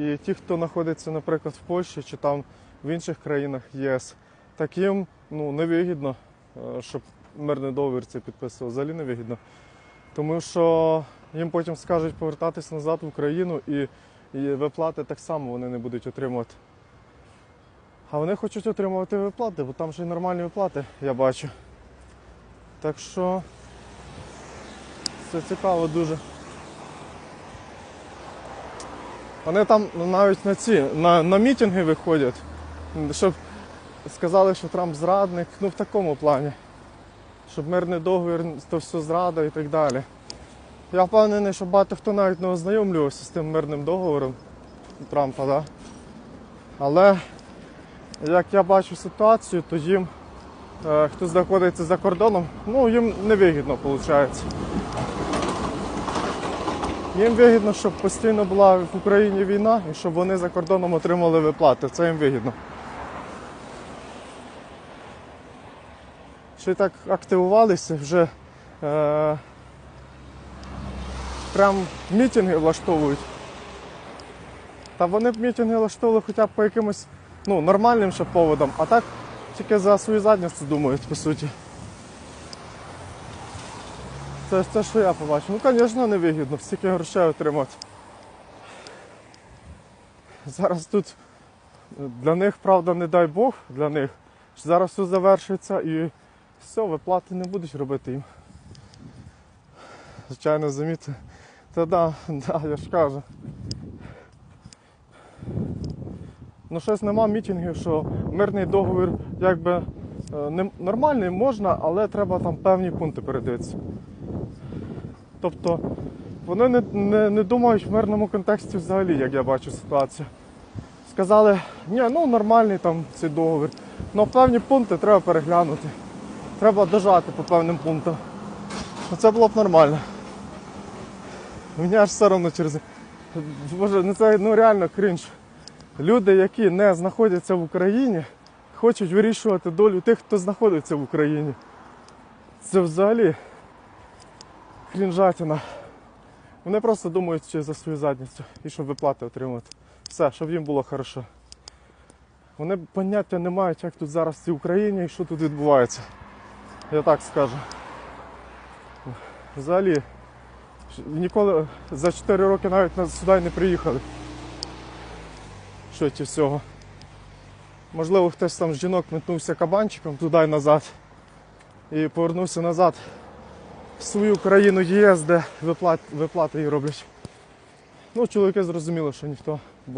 І ті, хто знаходиться, наприклад, в Польщі чи там в інших країнах ЄС, таким ну, невигідно, е, щоб мирний договір це підписував. Взагалі невигідно. Тому що їм потім скажуть повертатись назад в Україну і, і виплати так само вони не будуть отримувати. А вони хочуть отримувати виплати, бо там ще й нормальні виплати, я бачу. Так що це цікаво дуже. Вони там навіть на ці на, на мітинги виходять, щоб сказали, що Трамп зрадник, ну в такому плані. Щоб мирний договір, то все зрада і так далі. Я впевнений, що багато хто навіть не ознайомлювався з тим мирним договором Трампа, да? але як я бачу ситуацію, то їм, е, хто знаходиться за кордоном, ну їм невигідно виходить. Їм вигідно, щоб постійно була в Україні війна і щоб вони за кордоном отримали виплати. Це їм вигідно. Ще так активувалися, вже е, прям мітинги влаштовують. Та вони б мітинги влаштовували хоча б по якимось ну, нормальним ще поводам, а так тільки за свою задність думають, по суті. Це те, що я побачив. Ну, звісно, невигідно, стільки грошей отримати. Зараз тут для них, правда, не дай Бог, для них. що Зараз все завершиться і все, виплати не будуть робити їм. Звичайно, заміти. Та да, да, я ж кажу. Ну, щось нема мітингів, що мирний договір якби е, не, нормальний можна, але треба там певні пункти передивитися. Тобто вони не, не, не думають в мирному контексті взагалі, як я бачу ситуацію. Сказали, ні, ну нормальний там цей договір. але певні пункти треба переглянути. Треба дожати по певним пунктам. Ну, Це було б нормально. Мені аж соромно через. Боже, ну це ну реально крінж. Люди, які не знаходяться в Україні, хочуть вирішувати долю тих, хто знаходиться в Україні. Це взагалі крінжатіна. Вони просто думають за свою задницю і щоб виплати отримати. Все, щоб їм було хорошо. Вони поняття не мають, як тут зараз в цій Україні і що тут відбувається. Я так скажу. Взагалі, ніколи за 4 роки навіть на- сюди не приїхали. Що ті всього. Можливо, хтось там з жінок метнувся кабанчиком туди назад і повернувся назад в свою країну ЄС, де виплати виплати її роблять. Ну, чоловіки зрозуміли, що ніхто